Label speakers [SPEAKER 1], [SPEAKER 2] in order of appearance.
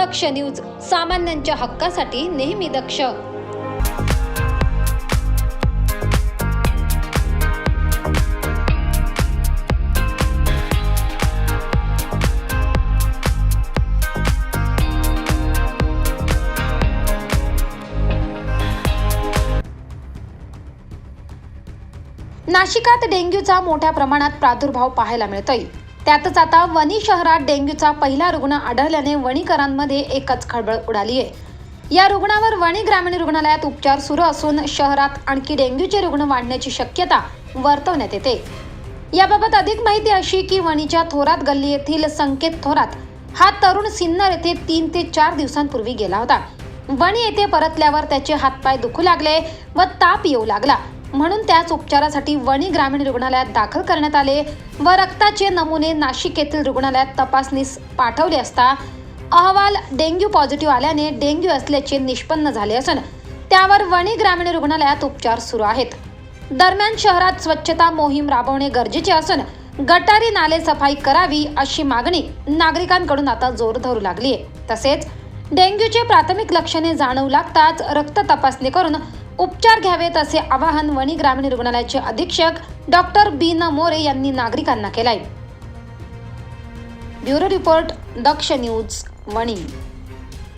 [SPEAKER 1] दक्ष news सामान्यांच्या हक्कासाठी नेहमी दक्ष. नाशिकात डेंग्यूचा मोठ्या प्रमाणात प्रादुर्भाव पाहायला मिळतोय. त्यातच आता वणी शहरात डेंग्यूचा पहिला रुग्ण आढळल्याने वणीकरांमध्ये एकच खळबळ उडाली आहे. या रुग्णावर वणी ग्रामीण रुग्णालयात उपचार सुरू असून शहरात आणखी डेंग्यूचे रुग्ण वाढण्याची शक्यता वर्तवण्यात येते. याबाबत अधिक माहिती अशी की वणीच्या थोरात गल्ली येथील संकेत थोरात हा तरुण सिन्नर येथे तीन ते चार दिवसांपूर्वी गेला होता. वणी येथे परतल्यावर त्याचे हातपाय दुखू लागले व ताप येऊ लागला. म्हणून त्याच उपचारासाठी वणी ग्रामीण रुग्णालयात दाखल करण्यात आले व रक्ताचे नमुने नाशिक येथील रुग्णालयात तपासणीस पाठवले असता अहवाल डेंग्यू पॉझिटिव्ह आल्याने डेंग्यू असल्याचे निष्पन्न झाले असून त्यावर वणी ग्रामीण रुग्णालयात उपचार सुरू आहेत. दरम्यान शहरात स्वच्छता मोहीम राबवणे गरजेचे असून गटारी नाले सफाई करावी अशी मागणी नागरिकांकडून आता जोर धरू लागली आहे तसेच डेंग्यूचे प्राथमिक लक्षणे जाणवू लागताच रक्त तपासणी करून उपचार घ्यावेत असे आवाहन वणी ग्रामीण रुग्णालयाचे अधीक्षक डॉक्टर बी न मोरे यांनी नागरिकांना केलंय. Bureau report Daksh news Wani.